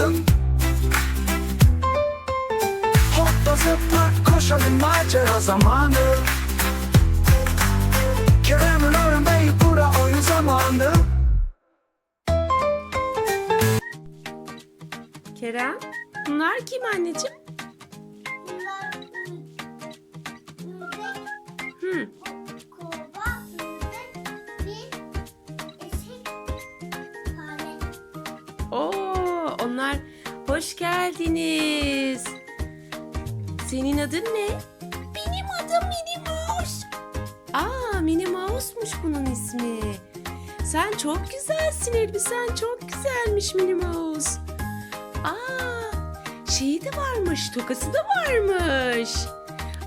Başlasın Hopla zıpla koşalım macera zamanı Kerem'in öğrenmeyi bura oyun zamanı Kerem, bunlar kim anneciğim? Geldiniz. Senin adın ne? Benim adım Minnie Mouse. Aa, Minnie Mouse'muş bunun ismi. Sen çok güzelsin elbisen çok güzelmiş Minnie Mouse. Aa, şeyi de varmış, tokası da varmış.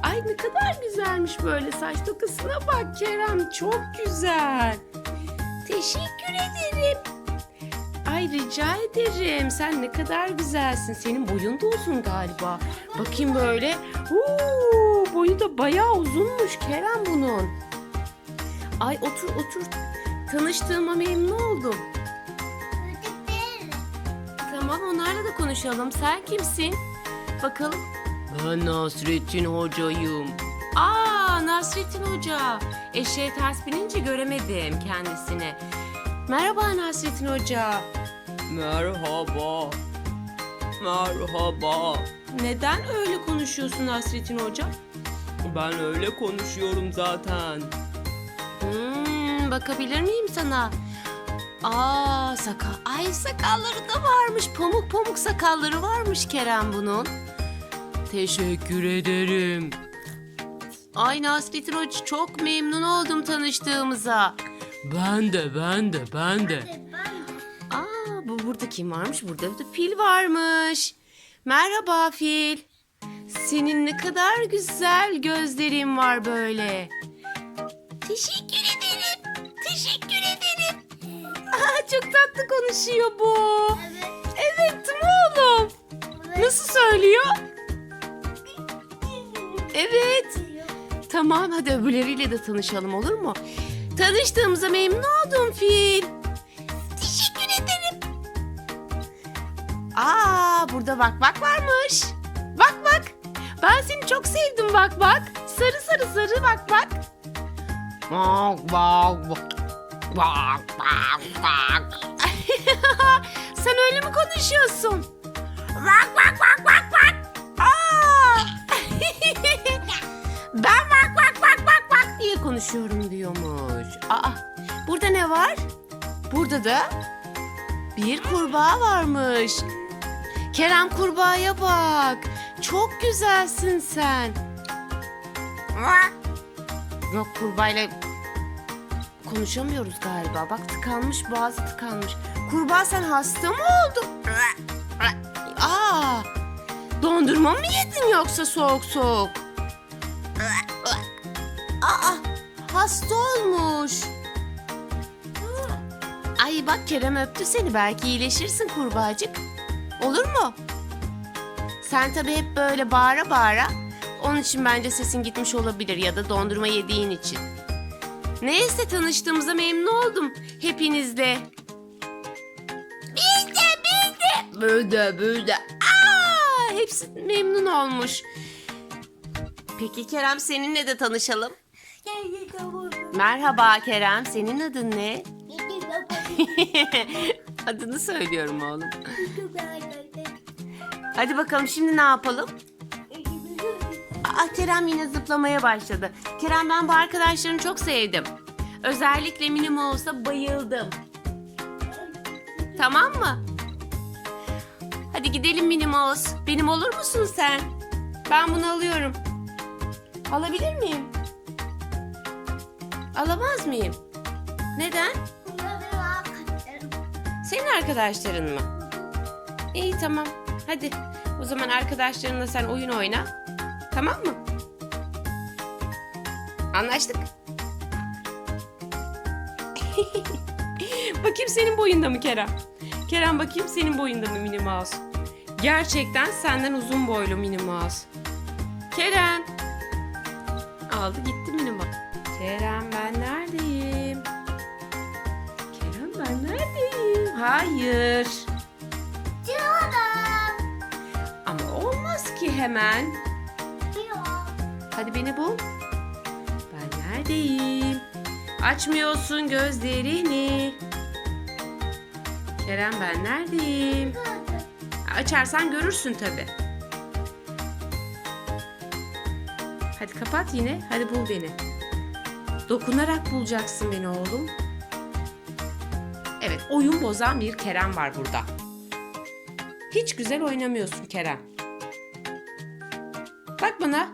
Ay ne kadar güzelmiş böyle saç tokasına bak Kerem çok güzel. Teşekkür ederim. Rica ederim. Sen ne kadar güzelsin. Senin boyun da uzun galiba. Bakayım böyle. Uuu, boyu da bayağı uzunmuş Kerem bunun. Ay otur otur. Tanıştığıma memnun oldum. Tamam onlarla da konuşalım. Sen kimsin? Bakalım. Ben Nasrettin Hoca'yım. Aa Nasrettin Hoca. Eşeğe ters binince göremedim kendisini. Merhaba Nasrettin Hoca. Merhaba. Merhaba. Neden öyle konuşuyorsun Nasrettin Hoca? Ben öyle konuşuyorum zaten. Hmm, bakabilir miyim sana? Aa sakal. Ay sakalları da varmış. Pamuk pamuk sakalları varmış Kerem bunun. Teşekkür ederim. Ay Nasrettin Hoca çok memnun oldum tanıştığımıza. Ben de ben de ben de. Kim varmış? Burada da fil varmış. Merhaba fil. Senin ne kadar güzel gözlerin var böyle. Teşekkür ederim. Teşekkür ederim. Aa, çok tatlı konuşuyor bu. evet. Evet mi oğlum? Nasıl söylüyor? Evet. Tamam hadi öbürleriyle de tanışalım olur mu? Tanıştığımıza memnun oldum Fil. Aa burada bak bak varmış. Bak bak. Ben seni çok sevdim bak bak. Sarı sarı sarı bak bak. Bak bak bak. Bak bak bak. Sen öyle mi konuşuyorsun? Bak bak bak bak bak. Aa! ben bak bak bak bak bak diye konuşuyorum diyormuş. Aa, burada ne var? Burada da bir kurbağa varmış. Kerem kurbağaya bak. Çok güzelsin sen. Yok kurbağayla konuşamıyoruz galiba. Bak tıkanmış boğazı tıkanmış. Kurbağa sen hasta mı oldun? Aa, dondurma mı yedin yoksa soğuk soğuk? Aa, hasta olmuş. Ay bak Kerem öptü seni. Belki iyileşirsin kurbağacık. Olur mu? Sen tabii hep böyle bağıra bağıra. Onun için bence sesin gitmiş olabilir ya da dondurma yediğin için. Neyse tanıştığımıza memnun oldum hepinizle. Biz de biz de. Böyle böyle. Aa, hepsi memnun olmuş. Peki Kerem seninle de tanışalım. Merhaba Kerem senin adın ne? Adını söylüyorum oğlum. Hadi bakalım şimdi ne yapalım? Aa, Kerem yine zıplamaya başladı. Kerem ben bu arkadaşlarını çok sevdim. Özellikle Minnie Mouse'a bayıldım. Tamam mı? Hadi gidelim Mouse. Benim olur musun sen? Ben bunu alıyorum. Alabilir miyim? Alamaz mıyım? Neden? Senin arkadaşların mı? İyi tamam. Hadi. O zaman arkadaşlarınla sen oyun oyna. Tamam mı? Anlaştık. bakayım senin boyunda mı Kerem? Kerem bakayım senin boyunda mı Minnie Mouse? Gerçekten senden uzun boylu Minnie Mouse. Kerem. Aldı gitti Minnie Mouse. Kerem ben neredeyim? Kerem ben neredeyim? Hayır. Hemen. Hadi beni bul. Ben neredeyim? Açmıyorsun gözlerini. Kerem ben neredeyim? Açarsan görürsün tabi. Hadi kapat yine. Hadi bul beni. Dokunarak bulacaksın beni oğlum. Evet, oyun bozan bir Kerem var burada. Hiç güzel oynamıyorsun Kerem. Bak bana.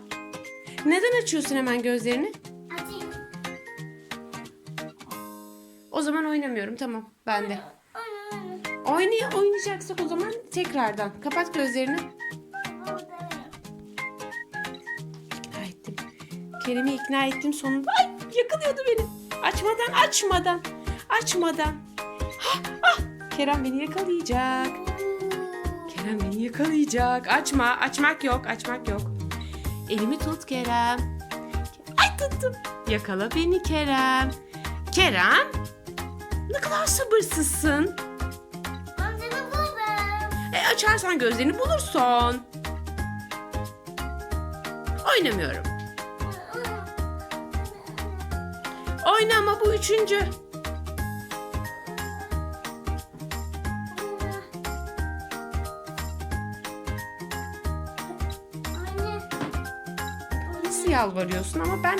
Neden açıyorsun hemen gözlerini? Açayım. O zaman oynamıyorum. Tamam, ben de. Oynay oynayacaksak o zaman tekrardan. Kapat gözlerini. İkna ettim. Kerem'i ikna ettim sonunda. Ay yakalıyordu beni. Açmadan açmadan. Açmadan. Hah, ah, Kerem beni yakalayacak. Kerem beni yakalayacak. Açma. Açmak yok. Açmak yok. Elimi tut Kerem. Ay tuttum. Yakala beni Kerem. Kerem. Ne kadar sabırsızsın. Ben seni buldum. E açarsan gözlerini bulursun. Oynamıyorum. Oyna ama bu üçüncü. Nasıl yalvarıyorsun ama ben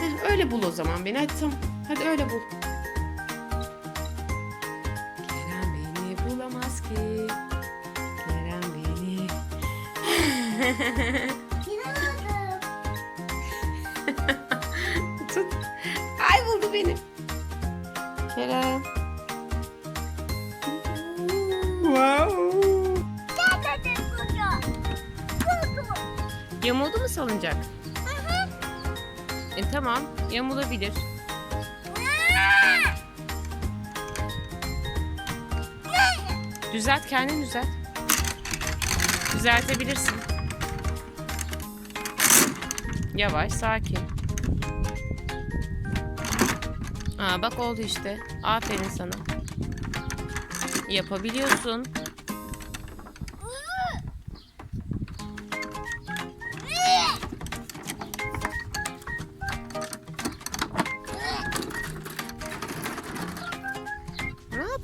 Heh, öyle bul o zaman beni. Hadi tamam. Hadi öyle bul. Kerem beni bulamaz ki. Kerem beni. Tut. Ay buldu beni. Kerem. Wow. Yamuldu mu salıncak? E tamam, yamulabilir. Düzelt, kendin düzelt. Düzeltebilirsin. Yavaş, sakin. Aa bak oldu işte. Aferin sana. Yapabiliyorsun.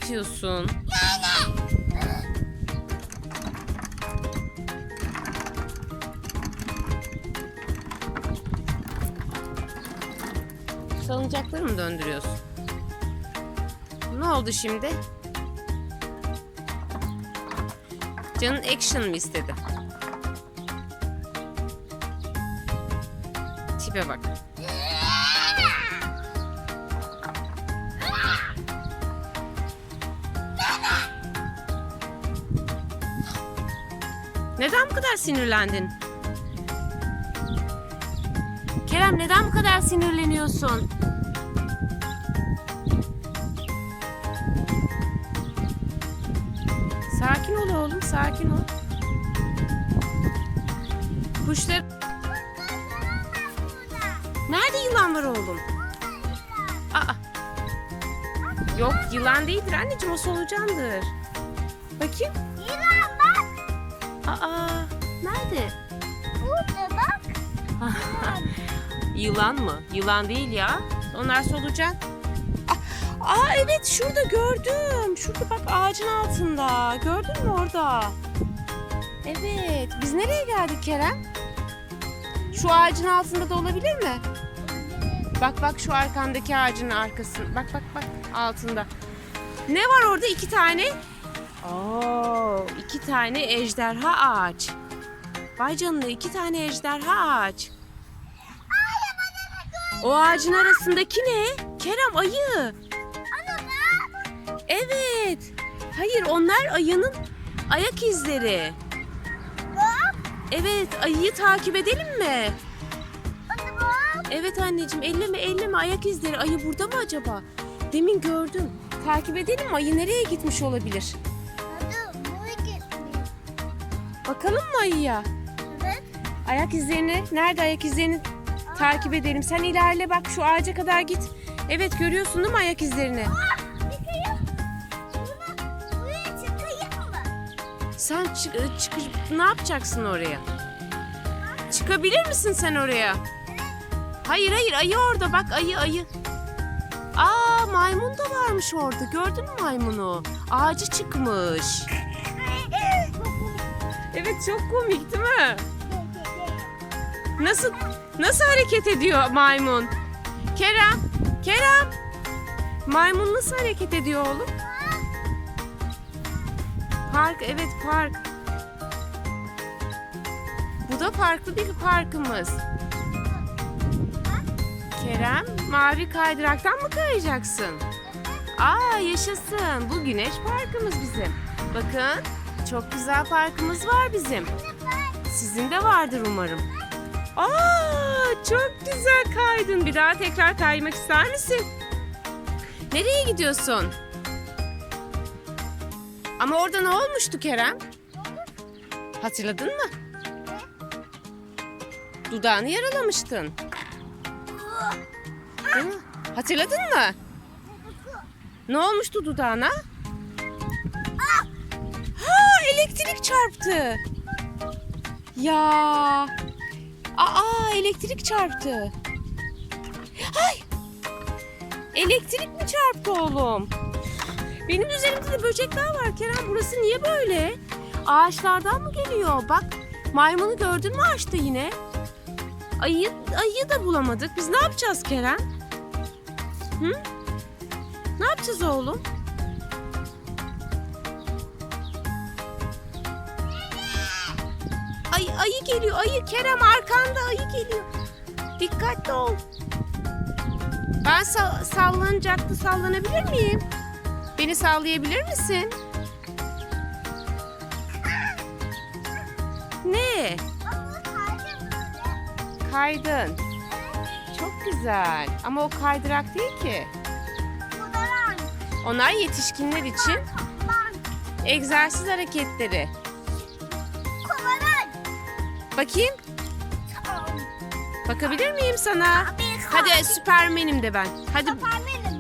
Yapıyorsun? Salıncakları mı döndürüyorsun? Ne oldu şimdi? Canın action mı istedi? Tipe bak. Neden bu kadar sinirlendin? Kerem neden bu kadar sinirleniyorsun? Sakin ol oğlum, sakin ol. Kuşlar... Nerede yılan var oğlum? Aa. Yok yılan değildir anneciğim o solucandır. Bakayım. Aa, nerede? Burada bak. Yılan mı? Yılan değil ya. Onlar solucan. Aa, aa, evet şurada gördüm. Şurada bak ağacın altında. Gördün mü orada? Evet. Biz nereye geldik Kerem? Şu ağacın altında da olabilir mi? Bak bak şu arkandaki ağacın arkasında. Bak bak bak altında. Ne var orada? iki tane. Oo, iki tane ejderha ağaç. Vay canına iki tane ejderha ağaç. O ağacın arasındaki ne? Kerem ayı. Evet. Hayır onlar ayının ayak izleri. Evet ayıyı takip edelim mi? Evet anneciğim elleme elleme ayak izleri. Ayı burada mı acaba? Demin gördüm. Takip edelim mi? Ayı nereye gitmiş olabilir? Bakalım mı ayıya? Evet. Ayak izlerini, nerede ayak izlerini takip edelim. Sen ilerle bak şu ağaca kadar git. Evet görüyorsun değil mi ayak izlerini? Ah, bir. Buna sen çık, e, çıkış ne yapacaksın oraya? Çıkabilir misin sen oraya? Hayır hayır ayı orada bak ayı ayı. Aa maymun da varmış orada. Gördün mü maymunu? Ağacı çıkmış. Evet çok komik değil mi? Nasıl nasıl hareket ediyor maymun? Kerem, Kerem. Maymun nasıl hareket ediyor oğlum? Park, evet park. Bu da farklı bir parkımız. Kerem, mavi kaydıraktan mı kayacaksın? Aa yaşasın. Bu güneş parkımız bizim. Bakın, çok güzel parkımız var bizim. Sizin de vardır umarım. Aa, çok güzel kaydın. Bir daha tekrar kaymak ister misin? Nereye gidiyorsun? Ama orada ne olmuştu Kerem? Hatırladın mı? Dudağını yaralamıştın. Değil mi? Hatırladın mı? Ne olmuştu dudağına? Elektrik çarptı. Ya. Aa, elektrik çarptı. Ay. Elektrik mi çarptı oğlum? Benim üzerimde de böcekler var Kerem. Burası niye böyle? Ağaçlardan mı geliyor? Bak maymunu gördün mü ağaçta yine? Ayı, ayıyı da bulamadık. Biz ne yapacağız Kerem? Hı? Ne yapacağız oğlum? Ay, ayı geliyor. Ayı Kerem arkanda ayı geliyor. Dikkatli ol. Ben sa- sallanacaktı. Sallanabilir miyim? Beni sallayabilir misin? Ne? Kaydın. Çok güzel. Ama o kaydırak değil ki. Onlar yetişkinler için egzersiz hareketleri. Bakayım. Bakabilir miyim sana? Hadi süpermenim de ben. Hadi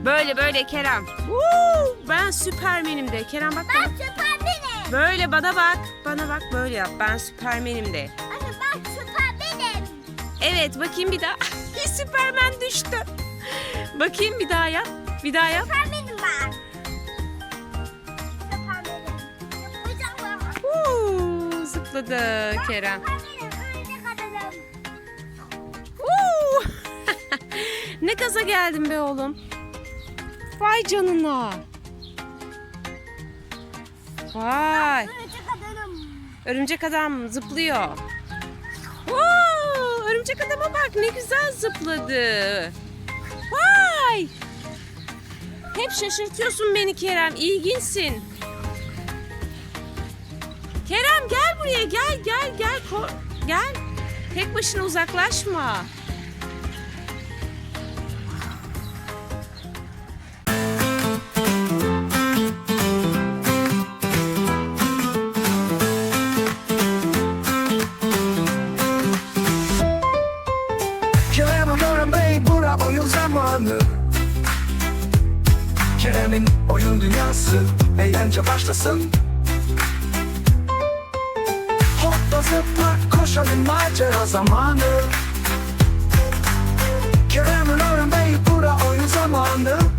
böyle böyle Kerem. Woo! Ben süpermenim de. Kerem bak bana. Ben süpermenim. Böyle bana bak. Bana bak böyle yap. Ben süpermenim de. Anne ben süpermenim. Evet bakayım bir daha. Süpermen düştü. Bakayım bir daha yap. Bir daha yap. Süpermenim ben. Süpermenim. Yapacağım ben. Woo! Zıpladı Kerem. Ne gaza geldin be oğlum. Vay canına. Vay. Örümcek adam zıplıyor. Wow, örümcek adama bak ne güzel zıpladı. Vay. Hep şaşırtıyorsun beni Kerem. İlginçsin. Kerem gel buraya gel gel gel gel. Tek başına uzaklaşma. Eğlence başlasın Hopla zıpla koşalım macera zamanı. Kerem'in Bey bura oyun zamanı